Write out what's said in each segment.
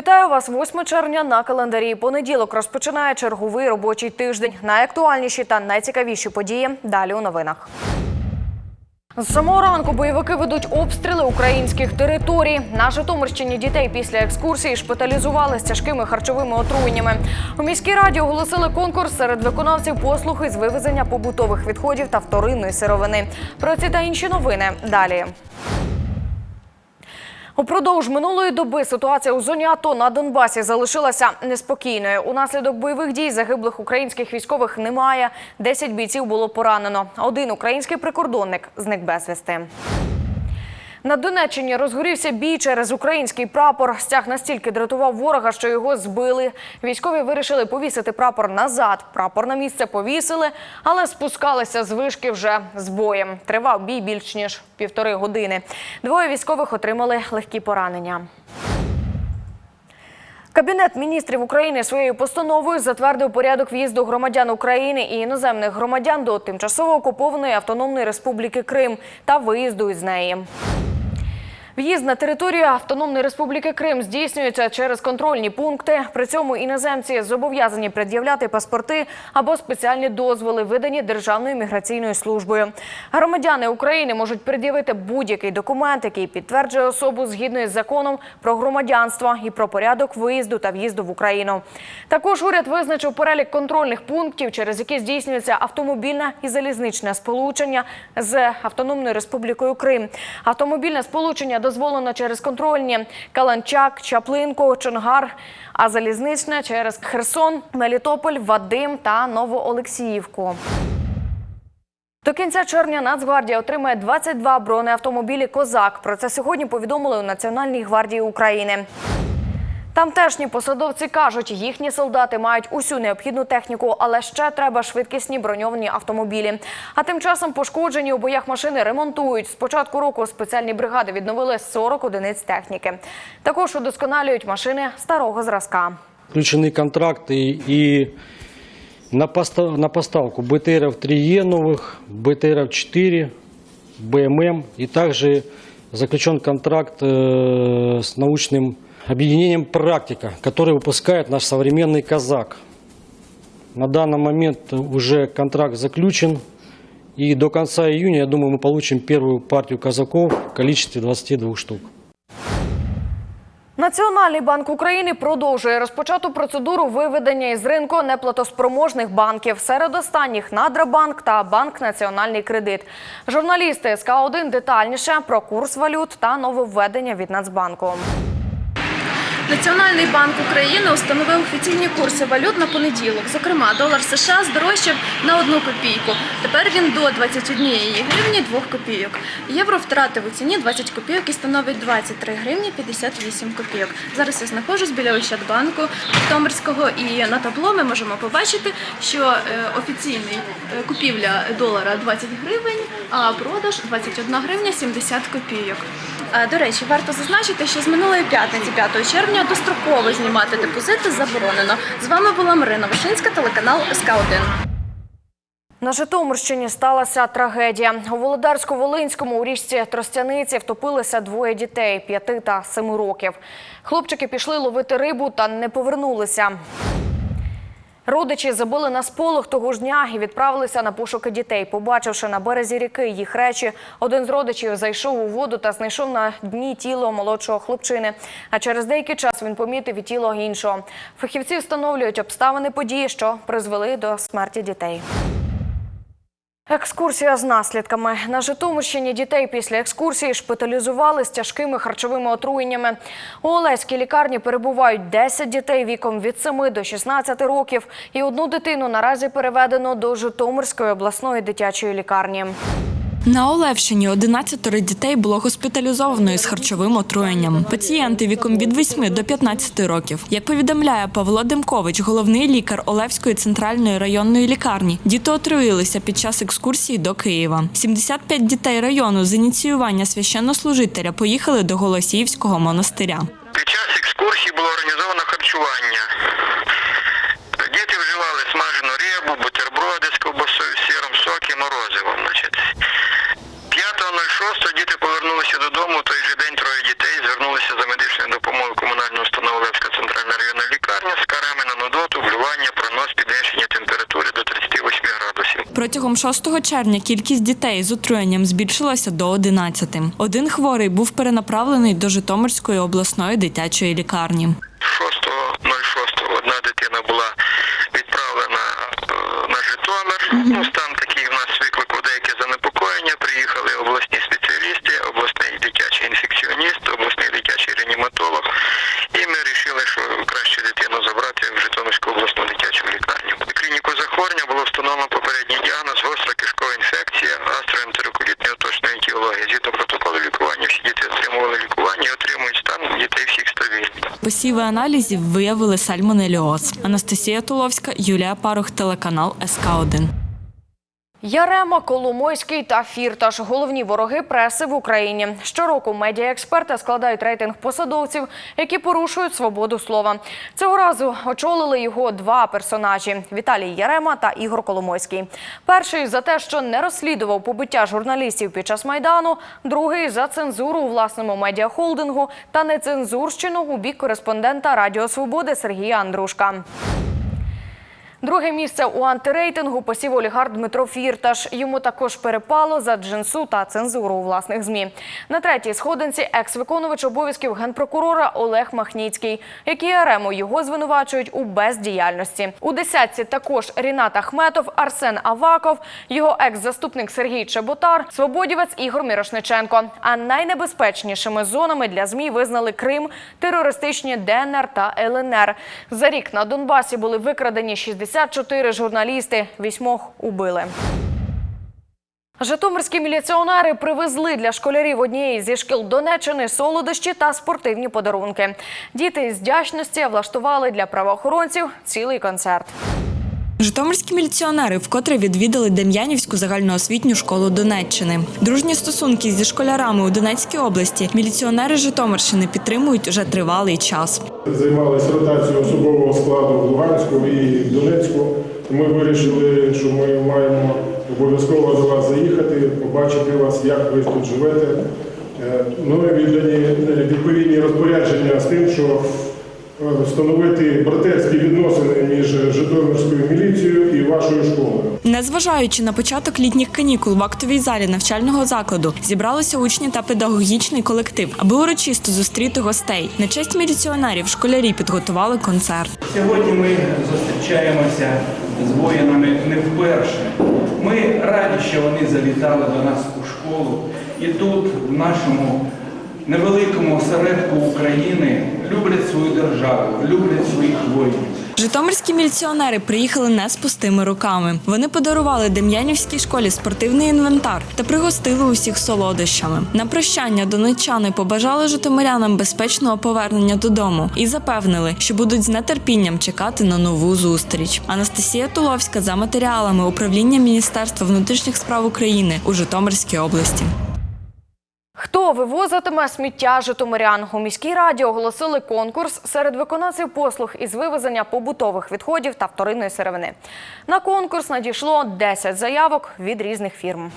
Вітаю вас 8 червня на календарі. Понеділок розпочинає черговий робочий тиждень. Найактуальніші та найцікавіші події далі у новинах. З самого ранку бойовики ведуть обстріли українських територій. На Житомирщині дітей після екскурсії шпиталізували з тяжкими харчовими отруєннями. У міській раді оголосили конкурс серед виконавців послуги з вивезення побутових відходів та вторинної сировини. Про ці та інші новини далі. Упродовж минулої доби ситуація у зоні АТО на Донбасі залишилася неспокійною. Унаслідок бойових дій загиблих українських військових немає. Десять бійців було поранено. Один український прикордонник зник безвісти. На Донеччині розгорівся бій через український прапор. Стяг настільки дратував ворога, що його збили. Військові вирішили повісити прапор назад. Прапор на місце повісили, але спускалися з вишки вже з боєм. Тривав бій більш ніж півтори години. Двоє військових отримали легкі поранення. Кабінет міністрів України своєю постановою затвердив порядок в'їзду громадян України і іноземних громадян до тимчасово окупованої автономної республіки Крим та виїзду із неї. В'їзд на територію Автономної Республіки Крим здійснюється через контрольні пункти. При цьому іноземці зобов'язані пред'являти паспорти або спеціальні дозволи, видані Державною міграційною службою. Громадяни України можуть пред'явити будь-який документ, який підтверджує особу згідно із законом про громадянство і про порядок виїзду та в'їзду в Україну. Також уряд визначив перелік контрольних пунктів, через які здійснюється автомобільне і залізничне сполучення з Автономною Республікою Крим. Автомобільне сполучення дозволено через контрольні Каланчак, Чаплинку, Чонгар, а залізничне через Херсон, Мелітополь, Вадим та Новоолексіївку. До кінця червня Нацгвардія отримає 22 бронеавтомобілі Козак. Про це сьогодні повідомили у Національній гвардії України. Тамтешні посадовці кажуть, їхні солдати мають усю необхідну техніку, але ще треба швидкісні броньовані автомобілі. А тим часом пошкоджені у боях машини ремонтують. З початку року спеціальні бригади відновили 40 одиниць техніки. Також удосконалюють машини старого зразка. Включены контракты и на, поста- на поставку БТРов 3Е новых, БТРов 4, БММ. И также заключен контракт э, с научным объединением «Практика», который выпускает наш современный «Казак». На данный момент уже контракт заключен. И до конца июня, я думаю, мы получим первую партию казаков в количестве 22 штук. Національний банк України продовжує розпочату процедуру виведення із ринку неплатоспроможних банків. Серед останніх Надрабанк та Банк Національний кредит. Журналісти СК1 детальніше про курс валют та нововведення від Нацбанку. Національний банк України установив офіційні курси валют на понеділок. Зокрема, долар США здорожчав на одну копійку. Тепер він до 21 гривні 2 копійок. Євро втратив у ціні 20 копійок і становить 23 гривні 58 копійок. Зараз я знаходжусь біля Ощадбанку Житомирського і на табло ми можемо побачити, що е, офіційний е, купівля долара 20 гривень, а продаж 21 гривня 70 копійок. До речі, варто зазначити, що з минулої п'ятниці, 5 червня, достроково знімати депозити заборонено. З вами була Марина Вишинська, телеканал СК 1 На Житомирщині сталася трагедія. У Володарсько-Волинському у річці Тростяниці втопилися двоє дітей – п'яти та семи років. Хлопчики пішли ловити рибу та не повернулися. Родичі забили на сполох того ж дня і відправилися на пошуки дітей. Побачивши на березі ріки їх речі, один з родичів зайшов у воду та знайшов на дні тіло молодшого хлопчини. А через деякий час він помітив і тіло іншого. Фахівці встановлюють обставини події, що призвели до смерті дітей. Екскурсія з наслідками. На Житомирщині дітей після екскурсії шпиталізували з тяжкими харчовими отруєннями. У Олеській лікарні перебувають 10 дітей віком від 7 до 16 років. І одну дитину наразі переведено до Житомирської обласної дитячої лікарні. На Олевщині 11 дітей було госпіталізовано із харчовим отруєнням. Пацієнти віком від 8 до 15 років. Як повідомляє Павло Демкович, головний лікар Олевської центральної районної лікарні, діти отруїлися під час екскурсії до Києва. 75 дітей району з ініціювання священнослужителя поїхали до Голосіївського монастиря. Під час екскурсії було організовано харчування. Діти вживали смажену рибу, бутерброди з ковбасою, сиром, соки, морозиво. Значить. 5.06 діти повернулися додому. В той же день троє дітей звернулися за медичною допомогою в комунальну установу Левська Протягом 6 червня кількість дітей з отруєнням збільшилася до 11. Один хворий був перенаправлений до Житомирської обласної дитячої лікарні. 6.06 одна дитина була відправлена е, на Житомир. Ну, стан такий в нас Посіви аналізів виявили сальмонельоз. Анастасія Туловська, Юлія Парух, телеканал СК 1 Ярема, Коломойський та Фірташ – головні вороги преси в Україні. Щороку медіаексперти складають рейтинг посадовців, які порушують свободу слова. Цього разу очолили його два персонажі – Віталій Ярема та Ігор Коломойський. Перший за те, що не розслідував побиття журналістів під час Майдану, другий за цензуру у власному медіахолдингу та нецензурщину у бік кореспондента Радіо Свободи Сергія Андрушка. Друге місце у антирейтингу посів олігарх Дмитро Фірташ. Йому також перепало за джинсу та цензуру у власних змі. На третій сходинці екс-виконувач обов'язків генпрокурора Олег Махніцький, які Арему його звинувачують у бездіяльності. У десятці також Рінат Ахметов, Арсен Аваков, його екс-заступник Сергій Чеботар, свободівець Ігор Мірошниченко. А найнебезпечнішими зонами для змі визнали Крим, терористичні ДНР та ЛНР. За рік на Донбасі були викрадені 64 журналісти, вісьмох убили. Житомирські міліціонери привезли для школярів однієї зі шкіл Донеччини солодощі та спортивні подарунки. Діти з вдячності влаштували для правоохоронців цілий концерт. Житомирські міліціонери вкотре відвідали Дем'янівську загальноосвітню школу Донеччини. Дружні стосунки зі школярами у Донецькій області міліціонери Житомирщини підтримують вже тривалий час. Займалися ротацією особового складу в Луганську і Донецьку. Ми вирішили, що ми маємо обов'язково до вас заїхати, побачити вас, як ви тут живете. Е, Ну і відповідні розпорядження з тим, що встановити братерські відносини між Житомирською міліцією і вашою школою. Незважаючи на початок літніх канікул в актовій залі навчального закладу, зібралися учні та педагогічний колектив, аби урочисто зустріти гостей. На честь міліціонерів школярі підготували концерт. Сьогодні ми зустрічаємося з воїнами не вперше. Ми раді, що вони завітали до нас у школу. І тут, в нашому невеликому осередку України, люблять свою державу, люблять своїх воїнів. Житомирські міліціонери приїхали не з пустими руками. Вони подарували Дем'янівській школі спортивний інвентар та пригостили усіх солодощами. На прощання донеччани побажали житомирянам безпечного повернення додому і запевнили, що будуть з нетерпінням чекати на нову зустріч. Анастасія Туловська за матеріалами управління Міністерства внутрішніх справ України у Житомирській області. Хто вивозитиме сміття житомирян? У міській раді оголосили конкурс серед виконавців послуг із вивезення побутових відходів та вторинної сировини. На конкурс надійшло 10 заявок від різних фірм.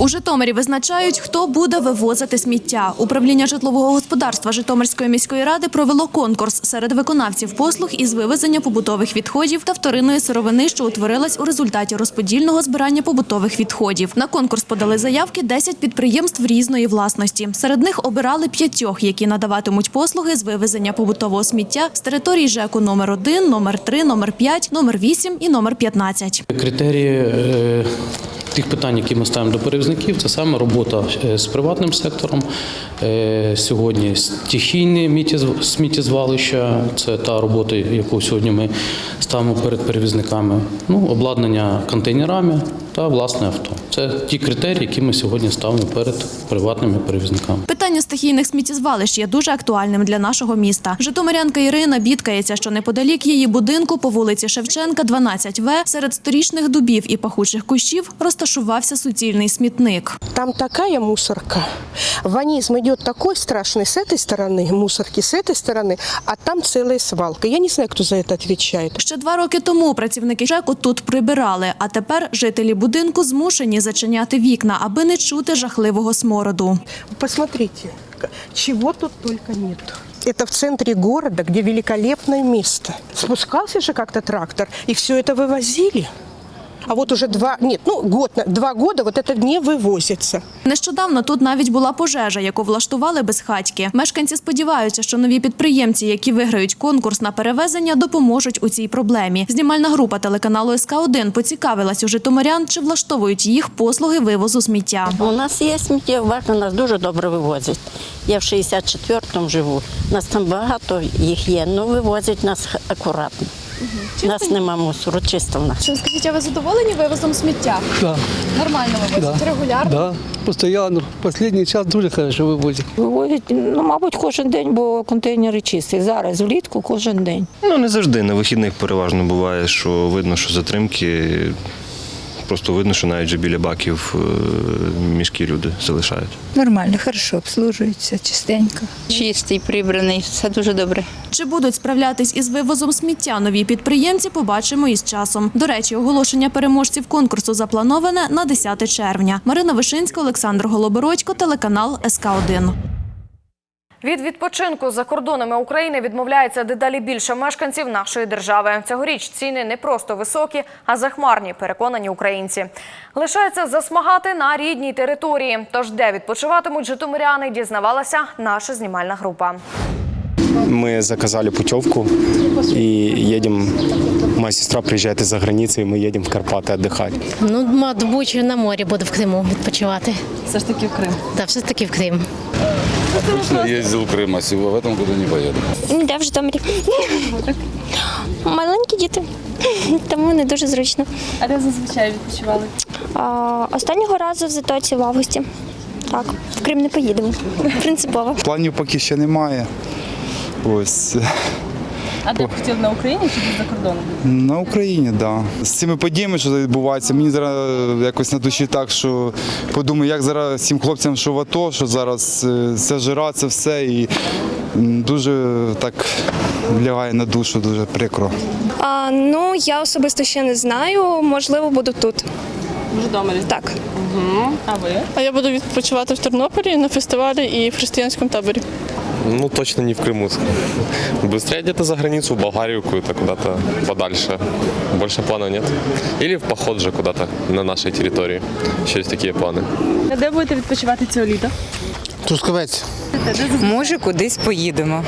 У Житомирі визначають, хто буде вивозити сміття. Управління житлового господарства Житомирської міської ради провело конкурс серед виконавців послуг із вивезення побутових відходів та вторинної сировини, що утворилась у результаті розподільного збирання побутових відходів. На конкурс подали заявки 10 підприємств різної власності. Серед них обирали п'ятьох, які надаватимуть послуги з вивезення побутового сміття з території ЖЕКу номер 1, номер 3, номер 5, номер 8 і номер 15. Критерії е, тих питань, які ми ставимо до перевізників, це саме робота е, з приватним сектором. Е, Сьогодні стихійне міттєз- сміттєзвалища, це та робота, яку сьогодні ми ставимо перед перевізниками. Ну, обладнання контейнерами та власне авто. Це ті критерії, які ми сьогодні ставимо перед приватними перевізниками. Питання стихійних сміттєзвалищ є дуже актуальним для нашого міста. Житомирянка Ірина бідкається, що неподалік її будинку по вулиці Шевченка, 12В, серед сторічних дубів і пахучих кущів розташувався суцільний смітник. Там такая мусорка. Ванизм идет такой страшный с этой стороны, мусорки с этой стороны, а там целая свалка. Я не знаю, кто за это отвечает. Ще два роки тому працівники ЖЕКу тут прибирали, а тепер жителі будинку змушені зачиняти вікна, аби не чути жахливого смороду. Посмотрите, к- чего тут только нет. Это в центре города, где великолепное место. Спускался же как-то трактор, и все это вывозили. А вот уже два, нет, ну год, на- два года вот это не вывозится. Нещодавно тут навіть була пожежа, яку влаштували безхатьки. Мешканці сподіваються, що нові підприємці, які виграють конкурс на перевезення, допоможуть у цій проблемі. Знімальна група телеканалу СК 1 поцікавилась у житомирян, чи влаштовують їх послуги вивозу сміття. У нас є сміттєварка, нас дуже добре вивозять. Я в 64-му живу. Нас там багато їх є, але вивозять нас акуратно. У нас нема мусору, чисто в нас. Чи скажіть, а ви задоволені вивозом сміття? Да, Нормально вивозять, регулярно. да, постоянно. Последний час дуже хорошо вивозять. Вивозять, ну, мабуть, кожен день, бо контейнери чисті. Зараз влітку кожен день. Ну, не завжди. На вихідних переважно буває, що видно, що затримки. Просто видно, що навіть вже біля баків е, мішки люди залишають. Нормально, хорошо обслужуються, чистенько. Чистий, прибраний, все дуже добре. Чи будуть справлятись із вивозом сміття нові підприємці, побачимо із часом. До речі, оголошення переможців конкурсу заплановане на 10 червня. Марина Вишинська, Олександр Голобородько, телеканал СК 1 Від відпочинку за кордонами України відмовляється дедалі більше мешканців нашої держави. Цьогоріч ціни не просто високі, а захмарні, переконані українці. Лишається засмагати на рідній території. Тож де відпочиватимуть житомиряни, дізнавалася наша знімальна група. Мы заказали путевку и едем. Моя сестра приезжает из-за границы, и мы едем в Карпаты отдыхать. Ну, мабуть, на морі буду в Криму відпочивати. Все ж таки в Крим. Так, все таки в Крим. Ездил в Крым, а в этом году не поеду. Де в Житомирі? Маленькі діти, тому не дуже зручно. А де зазвичай відпочивали? А, останнього разу в Затоці в августі. Так, в Крим не поїдемо. Принципово. Планів поки ще немає. Ось А де б хотіли на Україні чи за кордоном? на Україні, так. Да. З цими подіями, що відбуваються, мені зараз якось на душі так, що подумаю, як зараз всім хлопцям, що в АТО, що зараз е, це жира, це все, і дуже так лягає на душу, дуже прикро. А, ну, я особисто ще не знаю. Можливо, буду тут. Житомирі. Так. А ви? А я буду відпочивати в Тернополі на фестивалі і в християнському таборі. Ну, точно не в Крыму. Быстрее где-то за границу, в Болгарию какую-то, куда-то подальше. Больше планов нет. Или в поход же куда-то на нашей территории. Еще есть такие планы. А де будете відпочивати цього літа? Трускавець. Може, кудись поїдемо.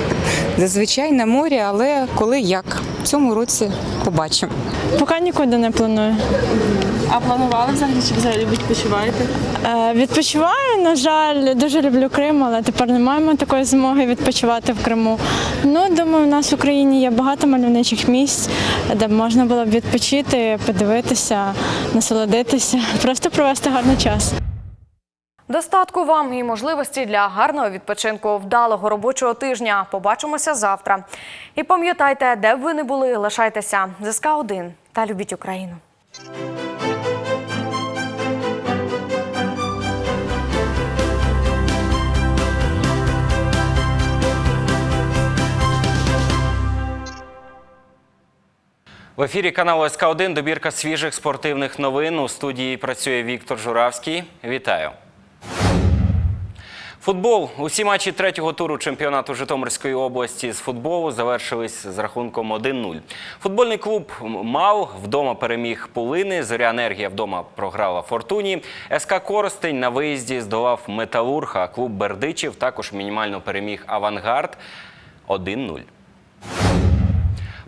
Зазвичай на морі, але коли як. В цьому році побачимо. Поки нікуди не планую. А планували взагалі чи взагалі відпочиваєте? Е, відпочиваю, на жаль, дуже люблю Крим, але тепер не маємо такої змоги відпочивати в Криму. Ну, думаю, у нас в Україні є багато мальовничих місць, де б можна було б відпочити, подивитися, насолодитися, просто провести гарний час. Достатку вам і можливості для гарного відпочинку, вдалого робочого тижня. Побачимося завтра. І пам'ятайте, де б ви не були, лишайтеся ЗСК 1 та любіть Україну. В ефірі каналу СК 1 добірка свіжих спортивних новин. У студії працює Віктор Журавський. Вітаю. Футбол. Усі матчі третього туру чемпіонату Житомирської області з футболу завершились з рахунком 1-0. Футбольний клуб МАЛ вдома переміг Пулини. Зоря Енергія вдома програла Фортуні. СК Коростень на виїзді здолав Металург, клуб Бердичів також мінімально переміг Авангард 1-0.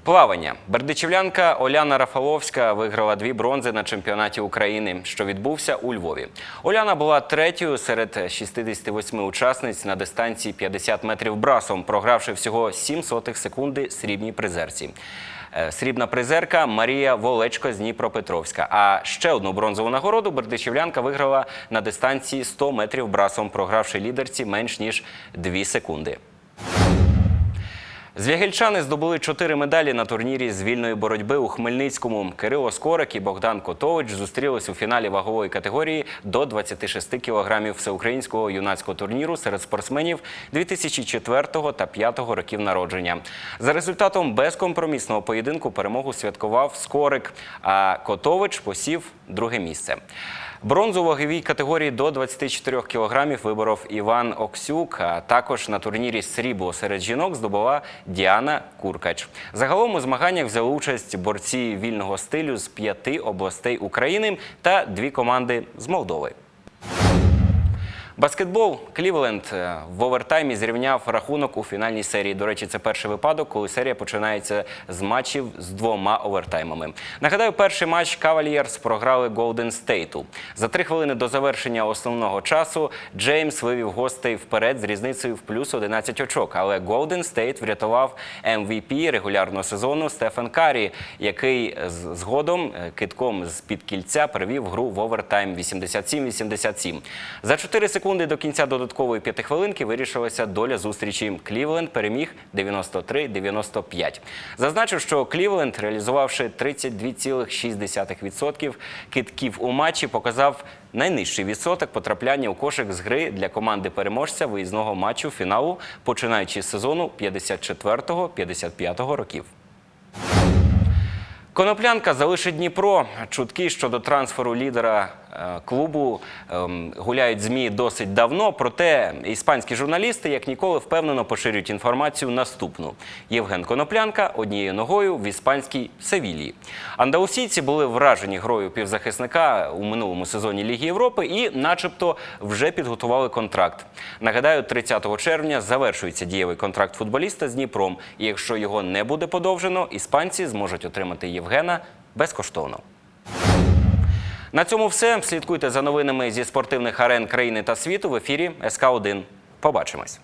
Плавання. Бердичівлянка Оляна Рафаловська виграла дві бронзи на чемпіонаті України, що відбувся у Львові. Оляна була третьою серед 68 учасниць на дистанції 50 метрів брасом, програвши всього 7 сотих секунди срібній призерці. Е, Срібна призерка Марія Волечко з Дніпропетровська. А ще одну бронзову нагороду бердичівлянка виграла на дистанції 100 метрів брасом, програвши лідерці менш ніж 2 секунди. Звягельчани здобули чотири медалі на турнірі з вільної боротьби у Хмельницькому. Кирило Скорик і Богдан Котович зустрілись у фіналі вагової категорії до 26 кілограмів всеукраїнського юнацького турніру серед спортсменів 2004 та 2005 років народження. За результатом безкомпромісного поєдинку перемогу святкував Скорик, а Котович посів друге місце. Бронзу у ваговій категорії до 24 кілограмів виборов Іван Оксюк. А також на турнірі срібло серед жінок здобула Діана Куркач. Загалом у змаганнях взяли участь борці вільного стилю з п'яти областей України та дві команди з Молдови. Баскетбол Клівленд е, в овертаймі зрівняв рахунок у фінальній серії. До речі, це перший випадок, коли серія починається з матчів з двома овертаймами. Нагадаю, перший матч Кавальєрс програли Голден Стейту. За три хвилини до завершення основного часу Джеймс вивів гостей вперед з різницею в плюс 11 очок. Але Голден Стейт врятував MVP регулярного сезону Стефан Карі, який згодом е, китком з під кільця привів гру в овертайм 87-87. За 4 секунди до кінця додаткової п'ятихвилинки вирішилася доля зустрічі. Клівленд переміг 93-95. Зазначу, що Клівленд, реалізувавши 32,6% китків у матчі, показав найнижчий відсоток потрапляння у кошик з гри для команди переможця виїзного матчу фіналу, починаючи з сезону 54-55 років. Коноплянка залишить Дніпро. Чутки щодо трансферу лідера клубу ем, гуляють змі досить давно. Проте іспанські журналісти, як ніколи, впевнено поширюють інформацію наступну: Євген Коноплянка однією ногою в іспанській Севілії. Андалусійці були вражені грою півзахисника у минулому сезоні Ліги Європи і, начебто, вже підготували контракт. Нагадаю, 30 червня завершується дієвий контракт футболіста з Дніпром. І якщо його не буде подовжено, іспанці зможуть отримати Євгена безкоштовно. На цьому все. Слідкуйте за новинами зі спортивних арен країни та світу в ефірі СК 1 Побачимось.